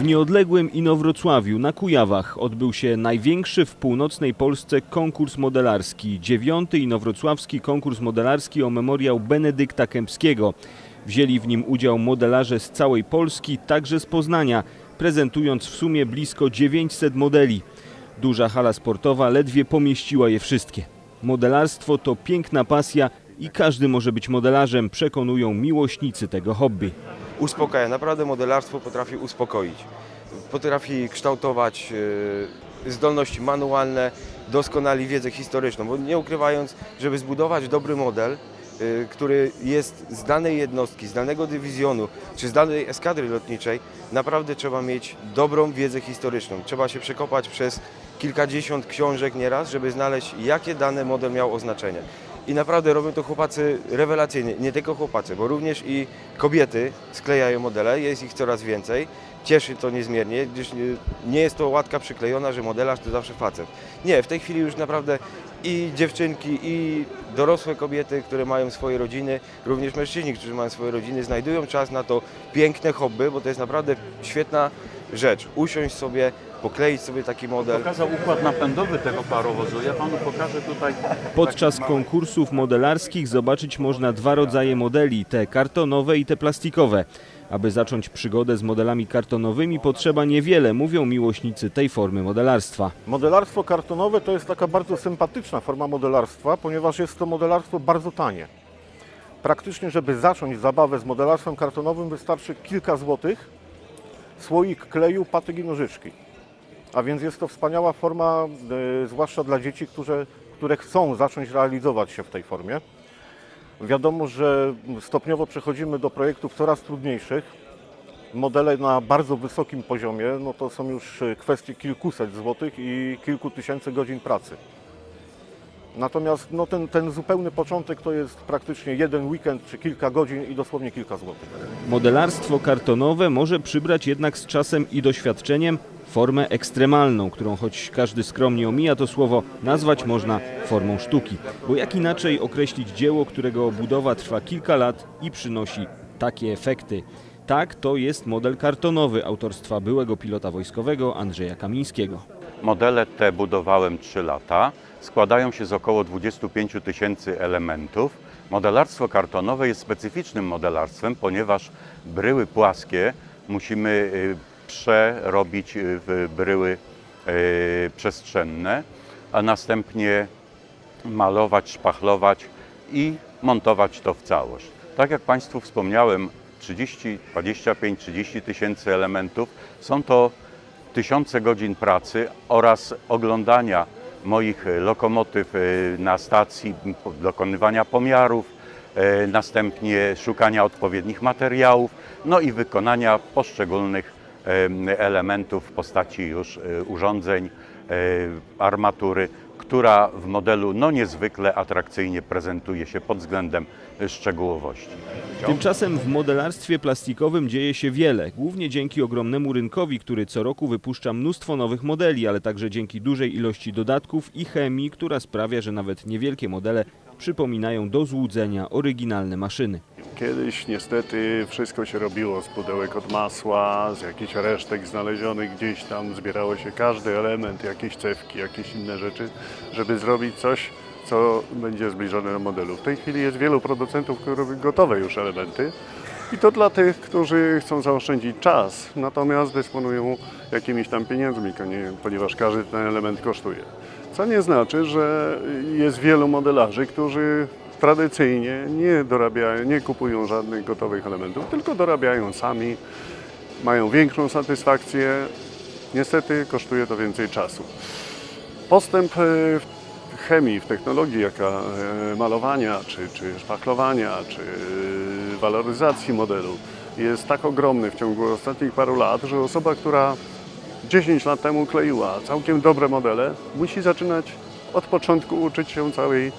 W nieodległym Inowrocławiu na Kujawach odbył się największy w północnej Polsce konkurs modelarski. Dziewiąty Inowrocławski konkurs modelarski o memoriał Benedykta Kępskiego. Wzięli w nim udział modelarze z całej Polski, także z Poznania, prezentując w sumie blisko 900 modeli. Duża hala sportowa ledwie pomieściła je wszystkie. Modelarstwo to piękna pasja i każdy może być modelarzem, przekonują miłośnicy tego hobby. Uspokaja. Naprawdę modelarstwo potrafi uspokoić. Potrafi kształtować e, zdolności manualne, doskonali wiedzę historyczną, bo nie ukrywając, żeby zbudować dobry model, e, który jest z danej jednostki, z danego dywizjonu czy z danej eskadry lotniczej, naprawdę trzeba mieć dobrą wiedzę historyczną. Trzeba się przekopać przez kilkadziesiąt książek nieraz, żeby znaleźć, jakie dany model miał oznaczenie. I naprawdę robią to chłopacy rewelacyjnie, nie tylko chłopacy, bo również i kobiety sklejają modele, jest ich coraz więcej. Cieszy to niezmiernie, gdyż nie- jest to łatka przyklejona, że modelarz to zawsze facet. Nie, w tej chwili już naprawdę i dziewczynki, i dorosłe kobiety, które mają swoje rodziny, również mężczyźni, którzy mają swoje rodziny, znajdują czas na to piękne hobby, bo to jest naprawdę świetna rzecz. Usiąść sobie, pokleić sobie taki model. Pokazał układ napędowy tego parowozu. Ja panu pokażę tutaj. Podczas konkursów modelarskich zobaczyć można dwa rodzaje modeli, te kartonowe i te plastikowe. Aby zacząć przygodę z modelami kartonowymi potrzeba niewiele, mówią miłośnicy tej formy modelarstwa. Modelarstwo kartonowe to jest taka bardzo sympatyczna forma modelarstwa, ponieważ jest to modelarstwo bardzo tanie. Praktycznie, żeby zacząć zabawę z modelarstwem kartonowym wystarczy kilka złotych, słoik kleju, patyk i nożyczki. A więc jest to wspaniała forma, e, zwłaszcza dla dzieci, które, które chcą zacząć realizować się w tej formie. Wiadomo, że stopniowo przechodzimy do projektów coraz trudniejszych. Modele na bardzo wysokim poziomie, no to są już e, kwestie kilkuset złotych i kilku tysięcy godzin pracy. Natomiast no ten, ten zupełny początek to jest praktycznie jeden weekend czy kilka godzin i dosłownie kilka złotych. Modelarstwo kartonowe może przybrać jednak z czasem i doświadczeniem formę ekstremalną, którą choć każdy skromnie omija to słowo, nazwać można formą sztuki. Bo jak inaczej określić dzieło, którego budowa trwa kilka lat i przynosi takie efekty? Tak, to jest model kartonowy autorstwa byłego pilota wojskowego Andrzeja Kamińskiego. Modele te budowałem 3 lata. Składają się z około 25 tysięcy elementów. Modelarstwo kartonowe jest specyficznym modelarstwem, ponieważ bryły płaskie musimy y, przerobić y, w bryły y, przestrzenne, a następnie malować, szpachlować i montować to w całość. Tak jak Państwu wspomniałem, 30, 25, 30 tysięcy elementów. Są to tysiące godzin pracy oraz oglądania moich lokomotyw y, na stacji, dokonywania pomiarów, następnie szukania odpowiednich materiałów, no i wykonania poszczególnych elementów w postaci już y, urządzeń, y, armatury, która w modelu no niezwykle atrakcyjnie prezentuje się pod względem szczegółowości. Tymczasem w modelarstwie plastikowym dzieje się wiele, głównie dzięki ogromnemu rynkowi, który co roku wypuszcza mnóstwo nowych modeli, ale także dzięki dużej ilości dodatków i chemii, która sprawia, że nawet niewielkie modele przypominają do złudzenia oryginalne maszyny. Kiedyś niestety wszystko się robiło z pudełek od masła, z jakichś resztek znalezionych gdzieś tam, zbierało się każdy element, jakieś cewki, jakieś inne rzeczy, żeby zrobić coś, co będzie zbliżone do modelu. W tej chwili jest wielu producentów, które robią gotowe już elementy i to dla tych, którzy chcą zaoszczędzić czas, natomiast dysponują jakimiś tam pieniędzmi, ponieważ każdy ten element kosztuje. Co nie znaczy, że jest wielu modelarzy, którzy tradycyjnie nie dorabiają, nie kupują żadnych gotowych elementów, tylko dorabiają sami, mają większą satysfakcję. Niestety kosztuje to więcej czasu. Postęp e, w chemii, w technologii, jaka e, malowania, czy, czy szpachlowania, czy e, waloryzacji modelu jest tak ogromny w ciągu ostatnich paru lat, że osoba, która 10 lat temu kleiła całkiem dobre modele, musi zaczynać od początku uczyć się całej,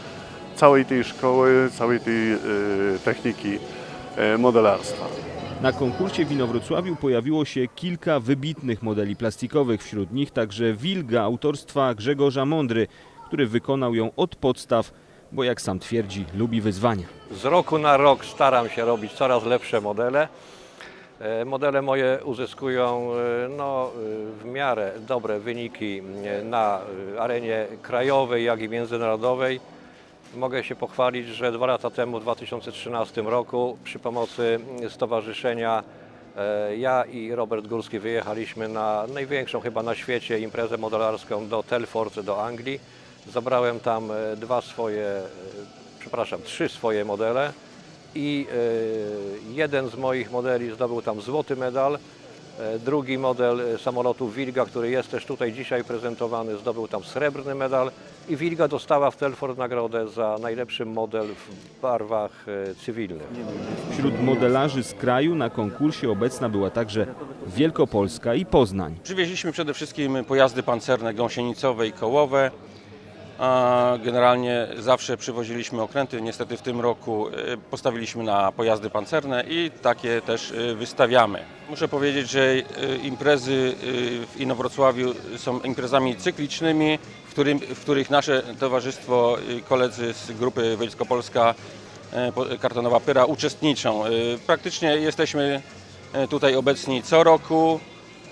całej tej szkoły, całej tej e, techniki e, modelarstwa. Na konkursie w Inowrocławiu pojawiło się kilka wybitnych modeli plastikowych, wśród nich także Wilga autorstwa Grzegorza Mądry, który wykonał ją od podstaw, bo jak sam twierdzi, lubi wyzwania. Z roku na rok staram się robić coraz lepsze modele. E, Modele moje uzyskują e, no, e, w miarę dobre wyniki na arenie krajowej, jak i międzynarodowej. Mogę się pochwalić, że dwa lata temu, w 2013 roku, przy pomocy stowarzyszenia ja i Robert Górski wyjechaliśmy na największą chyba na świecie imprezę modelarską do Telford, do Anglii. Zabrałem tam dwa swoje, przepraszam, trzy swoje modele i e, jeden z moich modeli zdobył tam złoty medal. E, Drugi model e, samolotu Wilga, który jest też tutaj dzisiaj prezentowany, zdobył tam srebrny medal i Wilga dostała w Telford nagrodę za najlepszy model w barwach cywilnych. Wśród modelarzy z kraju na konkursie obecna była także Wielkopolska i Poznań. Przywieźliśmy przede wszystkim pojazdy pancerne gąsienicowe i kołowe. Generalnie zawsze przywoziliśmy okręty. Niestety w tym roku e, postawiliśmy na pojazdy pancerne i takie też e, wystawiamy. Muszę powiedzieć, że e, imprezy w Inowrocławiu są imprezami cyklicznymi, w, którym, w których nasze towarzystwo, koledzy z grupy Wielkopolska po- Kartonowa Pyra uczestniczą. Praktycznie jesteśmy tutaj obecni co roku.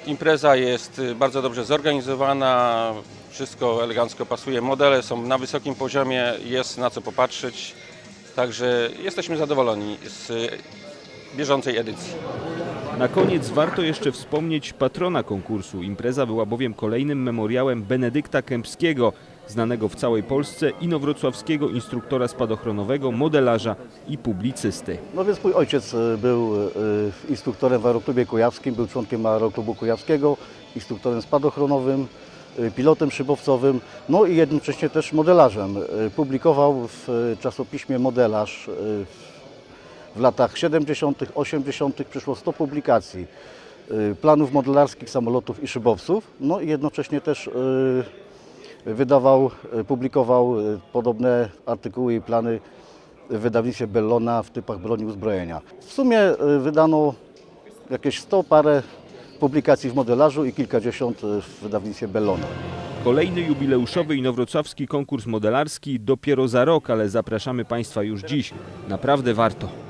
Impreza jest bardzo dobrze zorganizowana, wszystko elegancko pasuje, modele są na wysokim poziomie, jest na co popatrzeć, także jesteśmy zadowoleni z bieżącej edycji. Na koniec warto jeszcze wspomnieć patrona konkursu. Impreza była bowiem kolejnym memoriałem Benedykta Kępskiego, znanego w całej Polsce inowrocławskiego instruktora spadochronowego, modelarza i publicysty. No więc mój ojciec e, był e, instruktorem w Aeroklubie Kujawskim, był członkiem Aeroklubu Kujawskiego, instruktorem spadochronowym, pilotem szybowcowym, no i jednocześnie też modelarzem. E, Publikował w e, czasopiśmie Modelarz w latach 70., 80. przyszło 100 publikacji planów modelarskich samolotów i szybowców, no i jednocześnie też wydawał, publikował podobne artykuły i plany w wydawnictwie Bellona w typach broni uzbrojenia. W sumie y, wydano jakieś 100 parę publikacji w modelarzu i kilkadziesiąt y, w wydawnictwie Bellona. Kolejny jubileuszowy inowrocławski konkurs modelarski dopiero za rok, ale zapraszamy Państwa już dziś. Naprawdę warto.